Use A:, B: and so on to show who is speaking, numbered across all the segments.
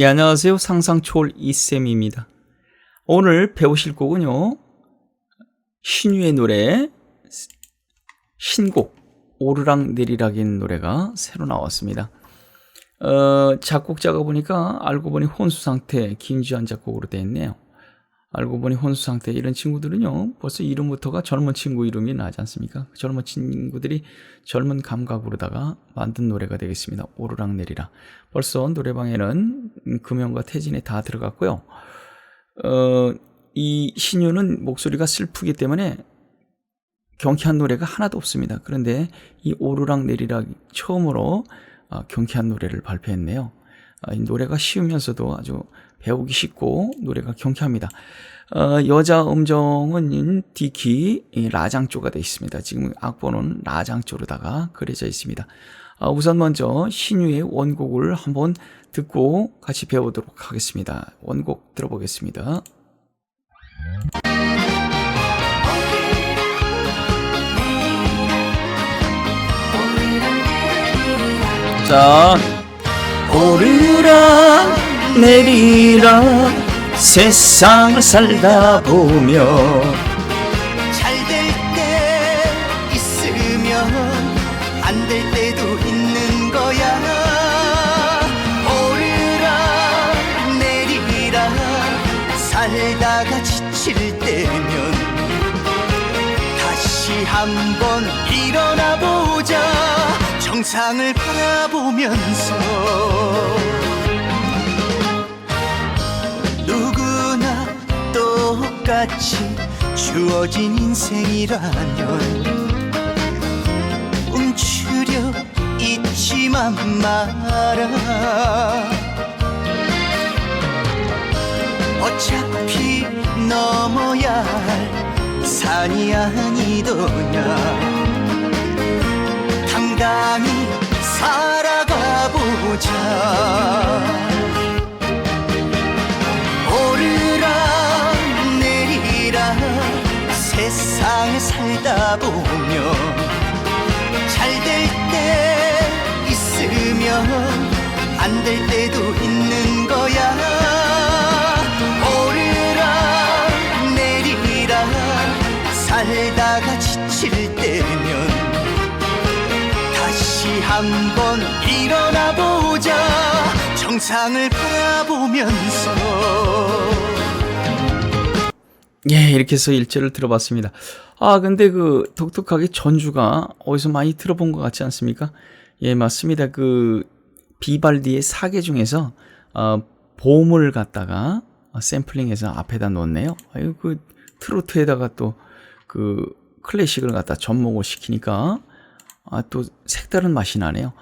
A: 네, 안녕하세요. 상상초월 이쌤입니다. 오늘 배우실 곡은요. 신유의 노래 신곡 오르락 내리락인 노래가 새로 나왔습니다. 어, 작곡자가 보니까 알고 보니 혼수 상태 김지한 작곡으로 되어 있네요. 알고 보니 혼수 상태 이런 친구들은요 벌써 이름부터가 젊은 친구 이름이 나지 않습니까? 젊은 친구들이 젊은 감각으로다가 만든 노래가 되겠습니다. 오르락 내리락. 벌써 노래방에는 금연과 태진이 다 들어갔고요. 어, 이 신유는 목소리가 슬프기 때문에 경쾌한 노래가 하나도 없습니다. 그런데 이 오르락 내리락 처음으로 어, 경쾌한 노래를 발표했네요. 어, 이 노래가 쉬우면서도 아주 배우기 쉽고 노래가 경쾌합니다. 어, 여자 음정은 디키 라장조가 되어 있습니다. 지금 악보는 라장조로다가 그려져 있습니다. 어, 우선 먼저 신유의 원곡을 한번 듣고 같이 배워보도록 하겠습니다. 원곡 들어보겠습니다. 자, 오르락 내리락 세상을 살다 보면
B: 잘될 때 있으면 안 될 때도 있는 거야. 오르락 내리락 살다가 지칠 때면 다시 한번 일어나 보자. 정상을 바라보면 같이 주어진 인생이라면 움츠려 있지만 마라. 어차피 넘어야 할 산이 아니더냐. 당당히 살아가 보자 세상을 살다 보면 잘 될 때 있으면 안 될 때도 있는 거야. 오르락 내리락 살다가 지칠 때면 다시 한번 일어나 보자. 정상을 바라보면서
A: 예, 이렇게 해서 일절을 들어봤습니다. 아, 근데 그 독특하게 전주가 어디서 많이 들어본 것 같지 않습니까? 예, 맞습니다. 그 비발디의 사계 중에서 어, 보험을 갖다가 샘플링해서 앞에다 놓네요. 아유, 그 트로트에다가 또 그 클래식을 갖다 접목을 시키니까 아, 또 색다른 맛이 나네요.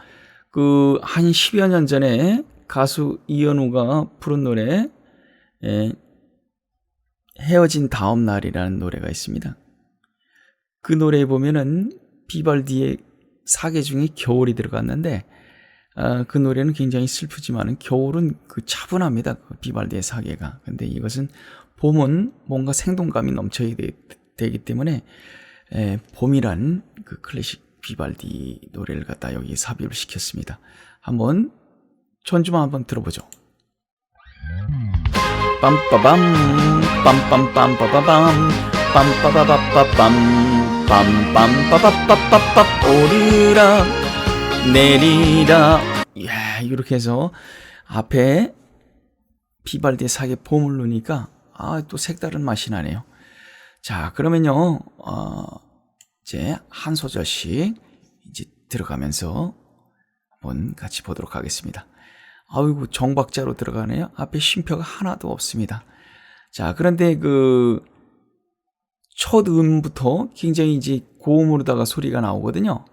A: 그 한 10여 년 전에 가수 이현우가 부른 노래 예, 헤어진 다음 날이라는 노래가 있습니다. 그 노래에 보면은 비발디의 사계 중에 겨울이 들어갔는데 아, 그 노래는 굉장히 슬프지만은 겨울은 그 차분합니다. 그 비발디의 사계가. 근데 이것은 봄은 뭔가 생동감이 넘쳐야 되, 기 때문에 에, 봄이란 그 클래식 비발디 노래를 갖다 여기 삽입을 시켰습니다. 한번 전주만 한번 들어보죠. 빰빠밤 빰빰빰빠바밤 빰빠바바빠빰 빰빰빠바빠빠빠 오르락 내리락 예 이렇게 해서 앞에 비발디의 사계 봄을 넣으니까 아 또 색다른 맛이 나네요. 자 그러면요 어, 이제 한 소절씩 이제 들어가면서 한번 같이 보도록 하겠습니다. 아이고 정박자로 들어가네요. 앞에 쉼표가 하나도 없습니다. 자 그런데 그 첫 음부터 굉장히 이제 고음으로다가 소리가 나오거든요.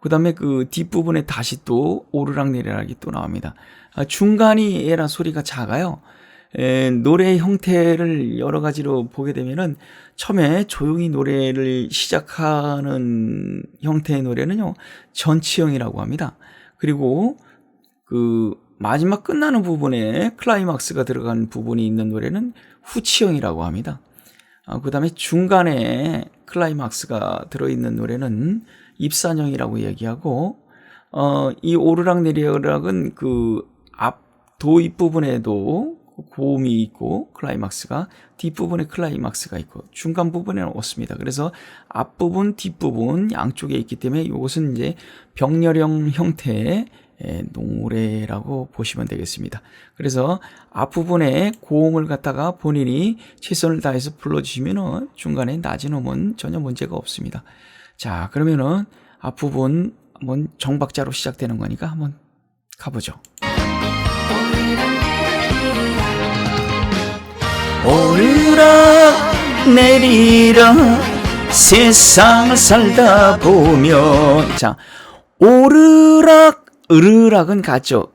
A: 그 다음에 그 뒷부분에 다시 또 오르락 내리락이 또 나옵니다. 아, 중간이 얘라 소리가 작아요. 에, 노래 형태를 여러 가지로 보게 되면은 처음에 조용히 노래를 시작하는 형태의 노래는요 전치형이라고 합니다. 그리고 그 마지막 끝나는 부분에 클라이막스가 들어간 부분이 있는 노래는 후치형이라고 합니다. 아, 그 다음에 중간에 클라이막스가 들어있는 노래는 입산형이라고 얘기하고, 어, 이 오르락 내리락은 그 앞 도입 부분에도 고음이 있고 클라이막스가 뒷부분에 클라이막스가 있고 중간 부분에는 없습니다. 그래서 앞부분, 뒷부분 양쪽에 있기 때문에 이것은 이제 병렬형 형태의 예, 노래라고 보시면 되겠습니다. 그래서 앞부분에 고음을 갖다가 본인이 최선을 다해서 불러주시면은 중간에 낮은 음은 전혀 문제가 없습니다. 자, 그러면은 앞부분 한번 정박자로 시작되는 거니까 한번 가보죠. 오르락 내리락 세상을 살다 보면 자 오르락 으르락은 같죠.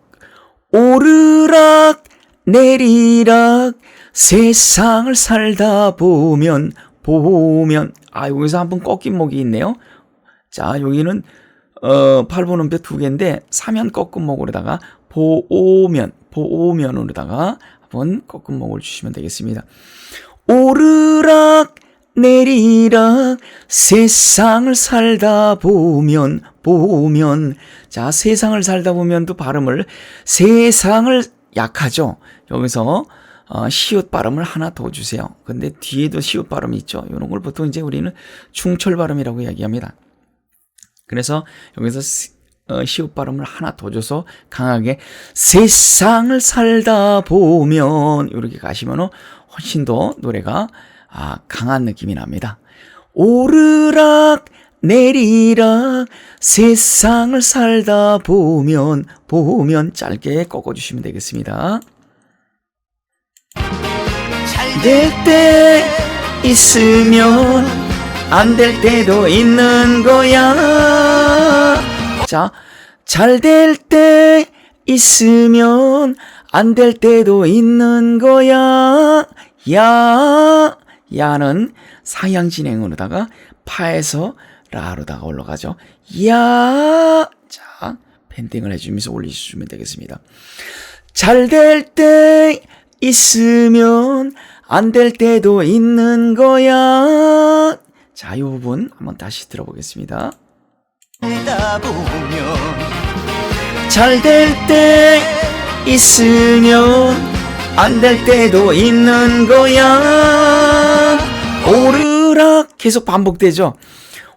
A: 오르락 내리락 세상을 살다 보면 보면. 아 여기서 한 번 꺾인 목이 있네요. 자 여기는 어 8번 음표 두 개인데 사면 꺾은 목으로다가 보오면 보오면으로다가 한번 꺾은 목을 주시면 되겠습니다. 오르락 내리락 세상을 살다 보면 보면 자 세상을 살다 보면도 발음을 세상을 약하죠. 여기서 어, 시옷 발음을 하나 더 주세요. 근데 뒤에도 시옷 발음이 있죠. 이런 걸 보통 이제 우리는 중철 발음이라고 이야기합니다. 그래서 여기서 시- 어, 시옷 발음을 하나 더 줘서 강하게 세상을 살다 보면 이렇게 가시면 훨씬 더 노래가 아, 강한 느낌이 납니다. 오르락 내리락 세상을 살다 보면 보면 짧게 꺾어 주시면 되겠습니다.
B: 잘
A: 될 때 있으면 안 될 때도 있는 거야. 자, 잘 될 때 있으면 안 될 때도 있는 거야. 야, 야는 상향 진행으로다가 파에서 라로다가 올라가죠. 야, 자, 밴딩을 해주면서 올리시면 되겠습니다. 잘 될 때 있으면 안 될 때도 있는 거야. 자, 이 부분 한번 다시 들어보겠습니다. 잘 될 때 있으면 안 될 때도 있는 거야. 오르락 계속 반복되죠.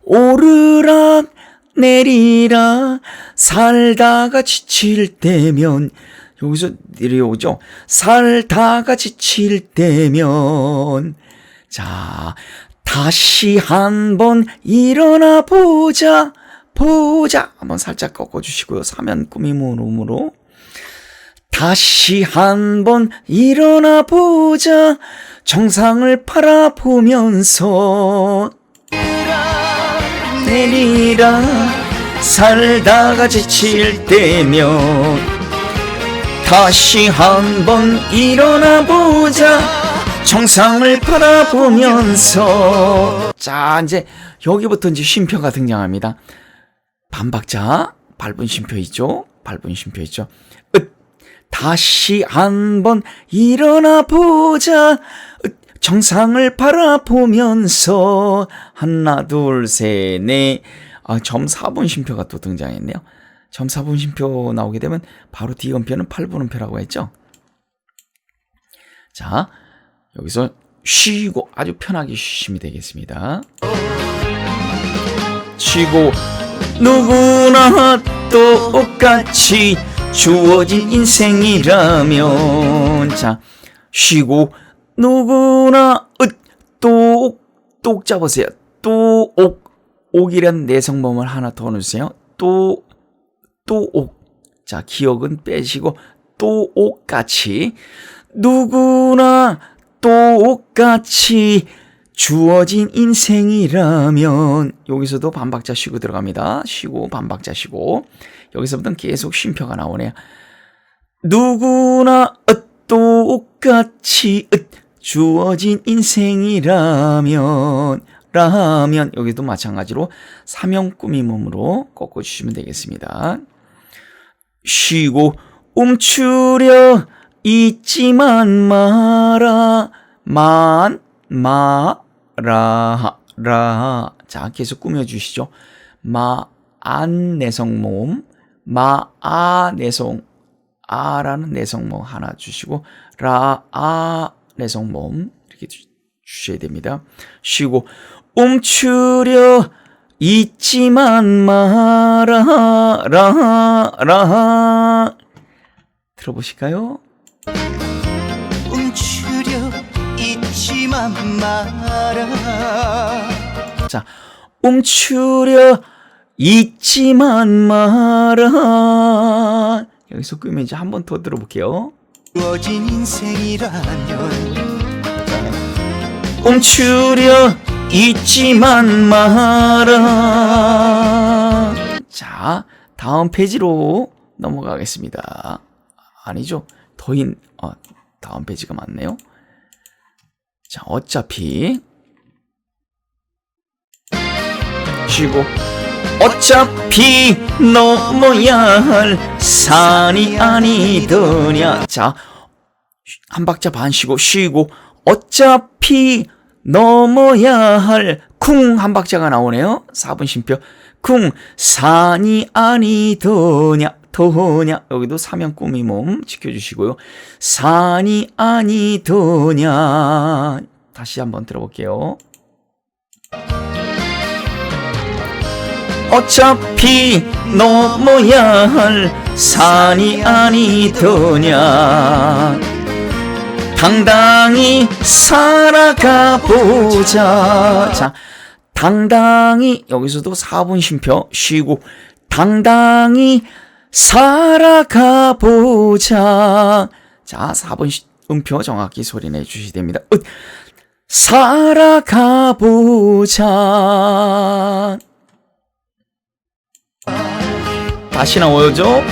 A: 오르락 내리락 살다가 지칠 때면 여기서 내려오죠. 살다가 지칠 때면 자 다시 한번 일어나 보자 보자 한번 살짝 꺾어 주시고요. 사면 꾸미문 음으로 다시 한번 일어나 보자 정상을 바라보면서 내리라 살다가 지칠 때면 다시 한번 일어나 보자. 정상을 바라보면서. 자 이제 여기부터 이제 쉼표가 등장합니다. 반박자 밟은 쉼표 있죠? 밟은 쉼표 있죠? 으, 다시 한번 일어나 보자. 으, 정상을 바라보면서 하나 둘 셋 넷. 아, 점 4분 쉼표가 또 등장했네요. 점 4분 쉼표 나오게 되면 바로 뒤 음표는 8분 음표라고 했죠? 자 여기서 쉬고 아주 편하게 쉬시면 되겠습니다. 쉬고 누구나 똑같이 주어진 인생이라면. 자 쉬고 누구나 똑똑 잡으세요. 또옥. 옥이란 내성범을 하나 더 넣으세요. 또 또옥. 자 기억은 빼시고 또옥같이. 누구나 똑같이 주어진 인생이라면 여기서도 반박자 쉬고 들어갑니다. 쉬고 반박자 쉬고. 여기서부터는 계속 쉼표가 나오네요. 누구나 똑같이 주어진 인생이라면 라면 여기도 마찬가지로 사명 꾸미몸으로 꺾어 주시면 되겠습니다. 쉬고 움츠려 잊지만 마라 만 마라 라. 자, 계속 꾸며 주시죠. 마 안 내성 모음, 마 아 내성 아라는 내성모 하나 주시고 라, 아, 내성모음 이렇게 주, 주셔야 됩니다. 쉬고 움츠려 잊지만 마라 라, 라 들어보실까요?
B: 움츠려 잊지만 마라
A: 자, 움츠려 잊지만 마라. 여기서 끄면 이제 한 번 더 들어볼게요.
B: 주어진 인생이라면
A: 움츠려 잊지만 마라. 자, 다음 페이지로 넘어가겠습니다. 아니죠. 더인, 어, 다음 페이지가 맞네요. 자, 어차피. 쉬고. 어차피 넘어야 할 산이 아니더냐. 자, 한 박자 반 쉬고 쉬고 어차피 넘어야 할 쿵 한 박자가 나오네요. 4분 쉼표. 쿵 산이 아니더냐 더냐 여기도 사면 꾸미 몸 지켜주시고요. 산이 아니더냐 다시 한번 들어볼게요. 어차피 넘어야 할 산이 아니더냐 당당히 살아가 보자. 자, 당당히 여기서도 4분 쉼표 쉬고 당당히 살아가 보자. 자, 4분 시- 음표 정확히 소리 내 주시야 됩니다. 으, 살아가 보자. 다시 나오죠.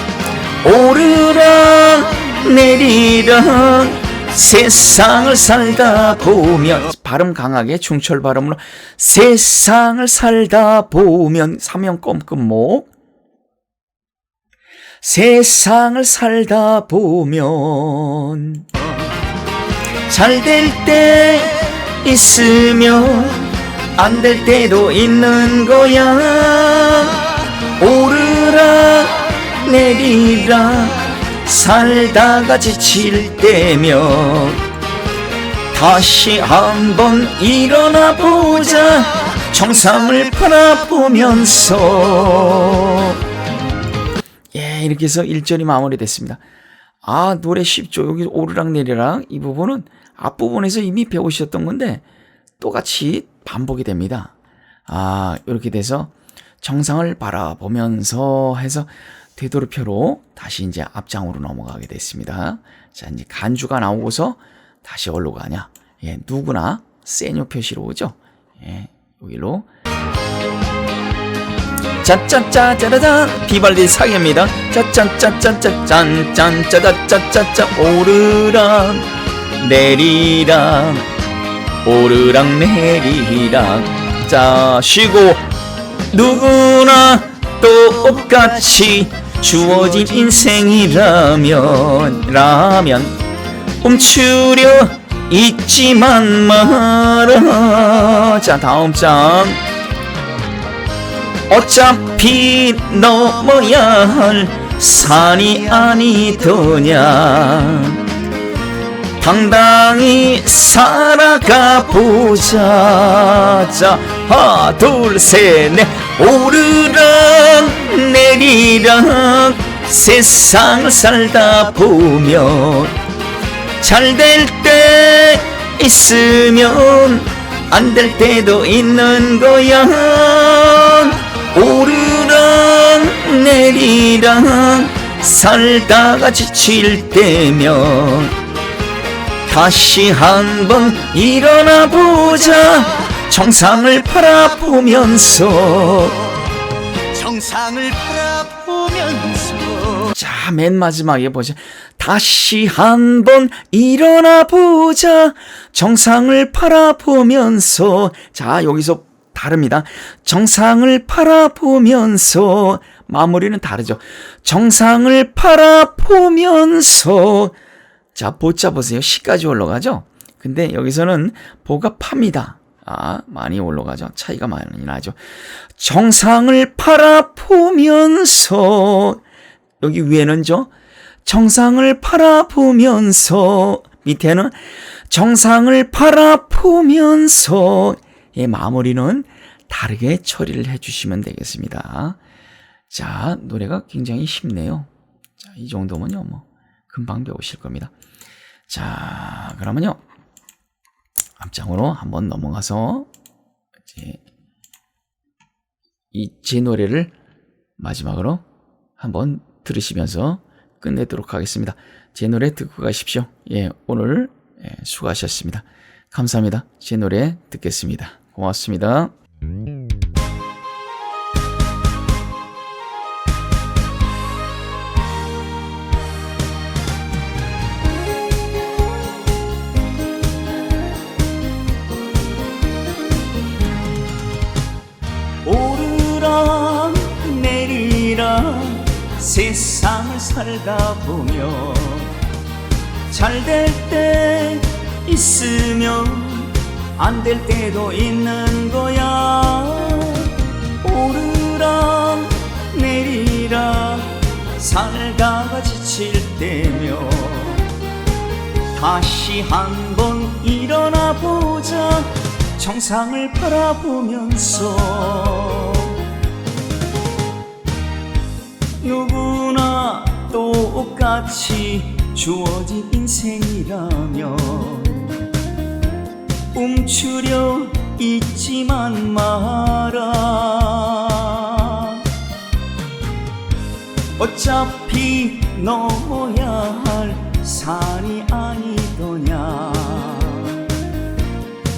A: 오르락 내리락 세상을 살다 보면 발음 강하게 중철 발음으로 세상을 살다 보면 사면 껌껌목 세상을 살다 보면 잘 될 때 있으면 안 될 때도 있는 거야 내리락 살다가 지칠 때면 다시 한번 일어나 보자. 정상을 바라보면서. 예 이렇게 해서 1절이 마무리됐습니다. 아 노래 쉽죠 여기 오르락 내리락. 이 부분은 앞부분에서 이미 배우셨던 건데 똑같이 반복이 됩니다. 아 이렇게 돼서 정상을 바라보면서 해서 되도록표로 다시 이제 앞장으로 넘어가게 됐습니다. 자, 이제 간주가 나오고서 다시 어디로 가냐? 예, 누구나 세뇨 표시로 오죠. 예, 여기로. 짜짜짜 짜라잔 비발디 사기입니다. 짜짜짜짜짜짠 짠짜짜짜짜짜 오르락 내리락 오르락 내리락 자 쉬고 누구나 똑같이 주어진 인생이라면 라면 움츠려 잊지만 마라 자 다음 장 어차피 넘어야 할 산이 아니더냐 당당히 살아가 보자. 자, 하나, 둘, 셋, 넷. 오르락 내리락 세상을 살다 보면 잘 될 때 있으면 안 될 때도 있는 거야. 오르락 내리락 살다가 지칠 때면 다시 한번 일어나 보자 정상을 바라보면서.
B: 정상을 바라보면서.
A: 자 맨 마지막에 보자. 다시 한번 일어나 보자. 정상을 바라보면서. 자 여기서 다릅니다. 정상을 바라보면서. 마무리는 다르죠. 정상을 바라보면서. 자, 보자 보세요. 시까지 올라가죠? 근데 여기서는 보가 팝니다. 아, 많이 올라가죠. 차이가 많이 나죠. 정상을 바라보면서 여기 위에는 죠.
C: 정상을 바라보면서 밑에는 정상을 바라보면서 의 마무리는 다르게 처리를 해주시면 되겠습니다. 자, 노래가 굉장히 쉽네요. 자, 이 정도면요, 뭐, 금방 배우실 겁니다. 자, 그러면요, 앞장으로 한번 넘어가서, 이제, 이 제 노래를 마지막으로 한번 들으시면서 끝내도록 하겠습니다. 제 노래 듣고 가십시오. 예, 오늘 예, 수고하셨습니다. 감사합니다. 제 노래 듣겠습니다. 고맙습니다.
A: 오 세상을 살다 보면 잘 될 때 있으면 안 될 때도 있는 거야. 오르락 내리락 살다가 지칠 때면 다시 한번 일어나 보자. 정상을 바라보면서 누구나 똑같이 주어진 인생이라면 움츠려 있지만 마라. 어차피 넘어야 할 산이 아니더냐.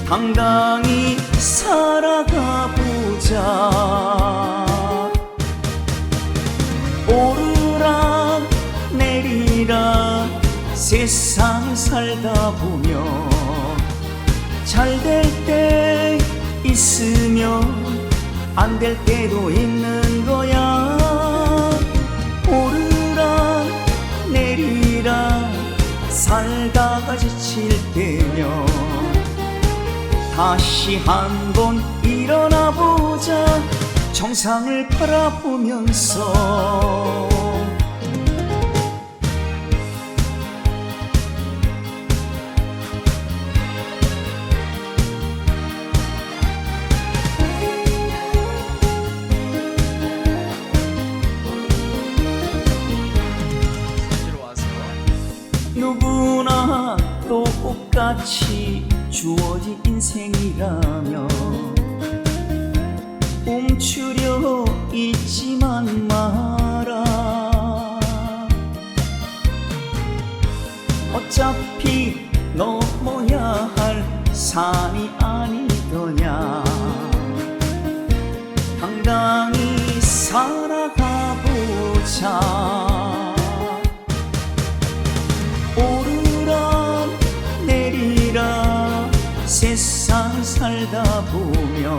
A: 당당히 살아가 보자 오르락 내리락 세상 살다 보면 잘 될 때 있으면 안 될 때도 있는 거야. 오르락 내리락 살다가 지칠 때면 다시 한번 일어나 보자 정상을 바라보면서 누구나 똑같이 주어진 인생이라면 움츠려 있지만 마라. 어차피 넘어야 할 산이 아니더냐. 당당히 살아가 보자. 오르락 내리락 세상 살다 보면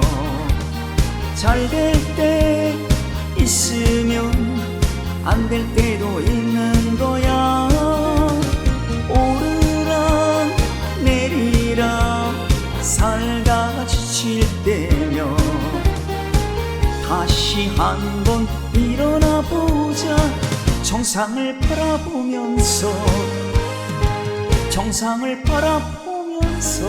A: 잘 될 때 있으면 안 될 때도 있는 거야. 오르락 내리락 살다가 지칠 때면 다시 한 번 일어나 보자. 정상을 바라보면서 정상을 바라보면서